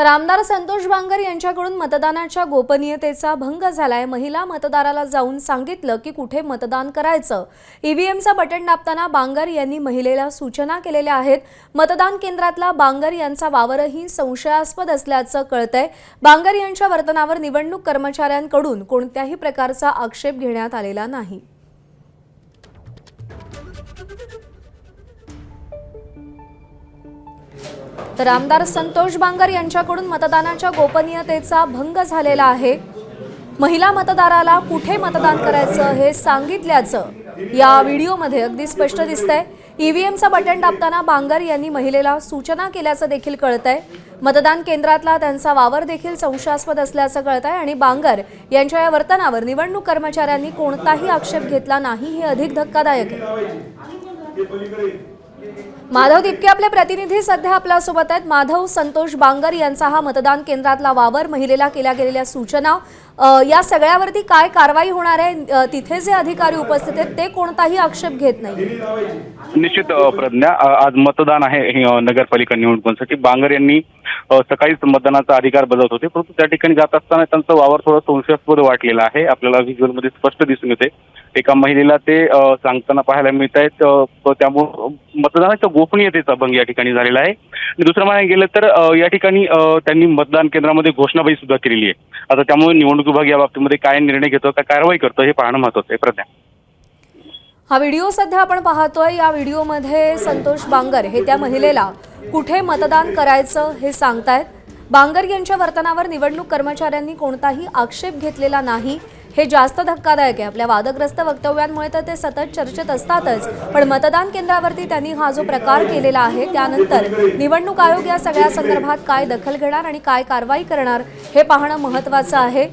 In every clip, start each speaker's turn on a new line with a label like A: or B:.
A: तर आमदार संतोष बांगर यांच्याकडून मतदानाच्या गोपनीयतेचा भंग झालाय. महिला मतदाराला जाऊन सांगितलं की कुठे मतदान करायचं. ईव्हीएमचं बटन दाबताना बांगर यांनी महिलेला सूचना केलेल्या आहेत. मतदान केंद्रातला बांगर यांचा वावरही संशयास्पद असल्याचं कळतंय. बांगर यांच्या वर्तनावर निवडणूक कर्मचाऱ्यांकडून कोणत्याही प्रकारचा आक्षेप घेण्यात आलेला नाही. तर आमदार संतोष बांगर यांच्याकडून मतदानाच्या गोपनीयतेचा भंग झालेला आहे. महिला मतदाराला कुठे मतदान करायचं हे सांगितल्याचं या व्हिडिओमध्ये अगदी स्पष्ट दिसतंय. ईव्हीएमचं बटन दाबताना बांगर यांनी महिलेला सूचना केल्याचं देखील कळतंय. मतदान केंद्रातला त्यांचा वावर देखील संशयास्पद असल्याचं कळतंय आणि बांगर यांच्या या वर्तनावर निवडणूक कर्मचाऱ्यांनी कोणताही आक्षेप घेतला नाही हे अधिक धक्कादायक आहे. माधव दिपके आपले प्रतिनिधी सध्या आपल्यासोबत आहेत. माधव संतोष बांगर यांचा हा मतदान केंद्रातला वावर. महिलेला केल्या गेलेल्या सूचना. या सगळ्यावरती काय कारवाई होणार आहे? तिथे जे अधिकारी उपस्थित आहेत ते कोणताही आक्षेप घेत नाही.
B: निश्चित प्रज्ञा आज मतदान आहे नगरपालिका निवडणुकांसाठी. बांगर यांनी सकाळीच मतदानाचा अधिकार बजावत होते. परंतु त्या ठिकाणी जात असताना त्यांचा वावर थोडा संशयास्पद वाटलेला आहे. आपल्याला व्हिज्युअलमध्ये स्पष्ट दिसून येते. एका महिलेला ते सांगताना पाहायला मिळत आहेत त्यामुळं मतदानाच्या गोपनीयतेचा भंग या ठिकाणी झालेला आहे. आणि दुसरं म्हणायला गेलं तर या ठिकाणी त्यांनी मतदान केंद्रामध्ये घोषणाबाई सुद्धा केलेली आहे. आता त्यामुळे निवडणूक विभाग या बाबतीमध्ये काय निर्णय घेतो काय कारवाई करतो हे पाहणं महत्वाचं आहे. प्रज्ञा.
A: हा व्हिडिओ सध्या आपण पाहतोय. या व्हिडिओमध्ये संतोष बांगर हे त्या महिलेला कुठे मतदान करायचं हे सांगतायत? बांगर यांच्या वर्तनावर निवडणूक कर्मचाऱ्यांनी कोणताही आक्षेप घेतलेला नाही. हे जास्त धक्कादायक आहे. आपल्या वादग्रस्त वक्तव्यांमुळे तर ते सतत चर्चेत असतातच. पण मतदान केंद्रावरती त्यांनी हा जो प्रकार केलेला आहे त्यानंतर निवडणूक आयोग या सगळ्या संदर्भात काय दखल घेणार आणि काय कारवाई करणार हे पाहणं महत्त्वाचं आहे.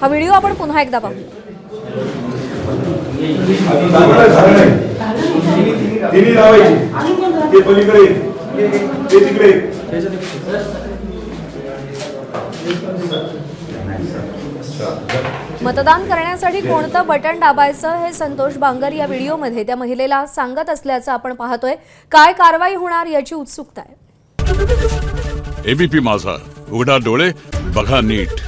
A: हा व्हिडिओ आपण पुन्हा एकदा पाहू.
C: तिन्ही ते पलीकडे ते तिकडे
A: मतदान करण्यासाठी कोणतं बटन दाबायचं हे संतोष बांगर या व्हिडिओमध्ये त्या महिलेला सांगत असल्याचं आपण पाहतोय. काय कारवाई होणार याची उत्सुकता आहे.
D: एबीपी माझा. उघडा डोळे बघा नीट.